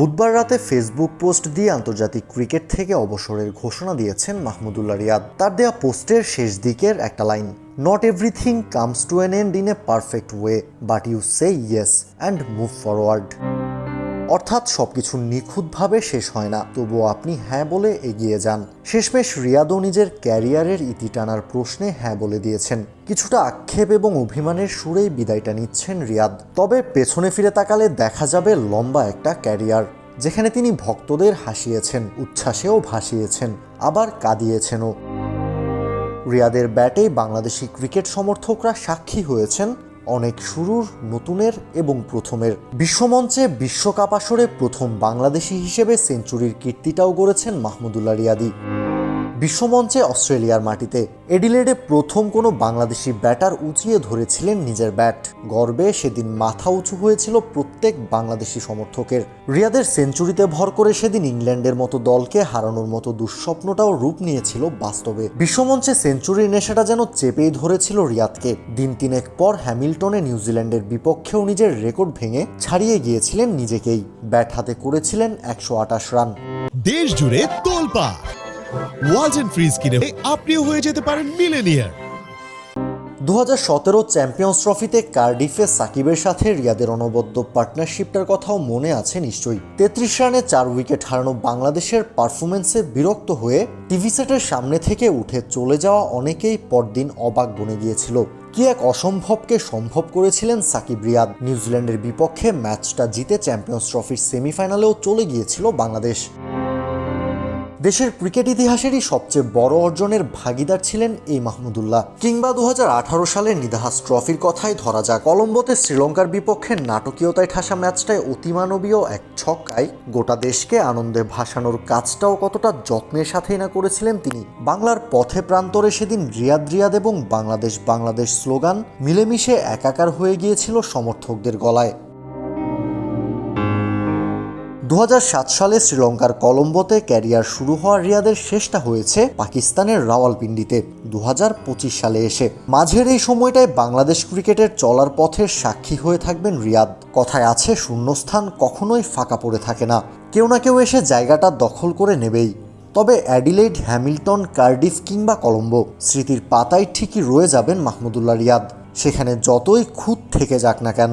বুধবার রাতে Facebook post দিয়ে আন্তর্জাতিক ক্রিকেট থেকে অবসরের ঘোষণা দিয়েছেন মাহমুদুল্লাহ রিয়াদ। তার দেয়া পোস্টের শেষ দিকের একটা line not everything comes to an end in a perfect way but you say yes and move forward অর্থাৎ সবকিছু নিখুঁতভাবে শেষ হয় না। তবুও আপনি হ্যাঁ বলে এগিয়ে যান। শেষমেশ রিয়াদও নিজের ক্যারিয়ারের ইতি টানার প্রশ্নে হ্যাঁ বলে দিয়েছেন। কিছুটা আক্ষেপ এবং অভিমানের সুরেই বিদায়টা নিচ্ছেন রিয়াদ। তবে পেছনে ফিরে তাকালে দেখা যাবে লম্বা একটা ক্যারিয়ার, যেখানে তিনি ভক্তদের হাসিয়েছেন, উচ্ছ্বাসেও ভাসিয়েছেন, আবার কাঁদিয়েছেনও। রিয়াদের ব্যাটে বাংলাদেশি ক্রিকেট সমর্থকরা সাক্ষী হয়েছেন অনেক শুরুর, নতুনের এবং প্রথমের। বিশ্বমঞ্চে বিশ্বকাপ আসরে প্রথম বাংলাদেশি হিসেবে সেঞ্চুরির কীর্তিটাও গড়েছেন মাহমুদুল্লাহ রিয়াদি। বিশ্বমঞ্চে অস্ট্রেলিয়ার মাটিতে এডিলেডে প্রথম কোনো বাংলাদেশি ব্যাটার উঁচিয়ে ধরেছিলেন নিজের ব্যাট। গর্বে সেদিন মাথা উঁচু হয়েছিল প্রত্যেক বাংলাদেশি সমর্থকের। রিয়াদের সেঞ্চুরিতে ভর করে সেদিন ইংল্যান্ডের মতো দলকে হারানোর মতো দুঃস্বপ্নটাও রূপ নিয়েছিল বাস্তবে। বিশ্বমঞ্চে সেঞ্চুরির নেশাটা যেন চেপেই ধরেছিল রিয়াদকে। দিন তিনেক পর হ্যামিল্টনে নিউজিল্যান্ডের বিপক্ষেও নিজের রেকর্ড ভেঙে ছাড়িয়ে গিয়েছিলেন নিজেকেই। ব্যাট হাতে করেছিলেন একশো আটাশ রান। দেশ জুড়ে তোলপা ওয়ালটন ফ্রিজ কিনে আপনিও হয়ে যেতে পারেন মিলেনিয়ার। দু হাজার সতেরো চ্যাম্পিয়ন্স ট্রফিতে কার্ডিফে সাকিবের সাথে রিয়াদের অনবদ্য পার্টনারশিপটার কথাও মনে আছে নিশ্চয়ই। তেত্রিশ রানে চার উইকেট হারানো বাংলাদেশের পারফরমেন্সে বিরক্ত হয়ে টিভি সেটের সামনে থেকে উঠে চলে যাওয়া অনেকেই পরদিন অবাক বনে গিয়েছিল। কি এক অসম্ভবকে সম্ভব করেছিলেন সাকিব রিয়াদ? নিউজিল্যান্ডের বিপক্ষে ম্যাচটা জিতে চ্যাম্পিয়ন্স ট্রফির সেমিফাইনালেও চলে গিয়েছিল বাংলাদেশ। দেশের ক্রিকেট ইতিহাসেরই সবচেয়ে বড় অর্জনের ভাগিদার ছিলেন এই মাহমুদুল্লাহ কিংবা দু সালের নিদাহাস ট্রফির কথাই ধরা যাক। কলম্বোতে শ্রীলঙ্কার বিপক্ষে নাটকীয়তায় ঠাসা ম্যাচটায় অতিমানবীয় এক ছক্কায় গোটা দেশকে আনন্দে ভাসানোর কাজটাও কতটা যত্নের সাথেই না করেছিলেন তিনি। বাংলার পথে প্রান্তরে সেদিন রিয়াদ রিয়াদ এবং বাংলাদেশ বাংলাদেশ স্লোগান মিলেমিশে একাকার হয়ে গিয়েছিল সমর্থকদের গলায়। দু হাজার সাত সালে শ্রীলঙ্কার কলম্বোতে ক্যারিয়ার শুরু হওয়া রিয়াদের শেষটা হয়েছে পাকিস্তানের রাওয়ালপিন্ডিতে দু হাজার পঁচিশ সালে এসে। মাঝের এই সময়টায় বাংলাদেশ ক্রিকেটের চলার পথের সাক্ষী হয়ে থাকবেন রিয়াদ। কথায় আছে, শূন্যস্থান কখনোই ফাঁকা পড়ে থাকে না। কেউ না কেউ এসে জায়গাটা দখল করে নেবেই। তবে অ্যাডিলেড, হ্যামিল্টন, কার্ডিফ কিংবা কলম্বো স্মৃতির পাতায় ঠিকই রয়ে যাবেন মাহমুদুল্লাহ রিয়াদ। সেখানে যতই খুঁত থেকে যাক না কেন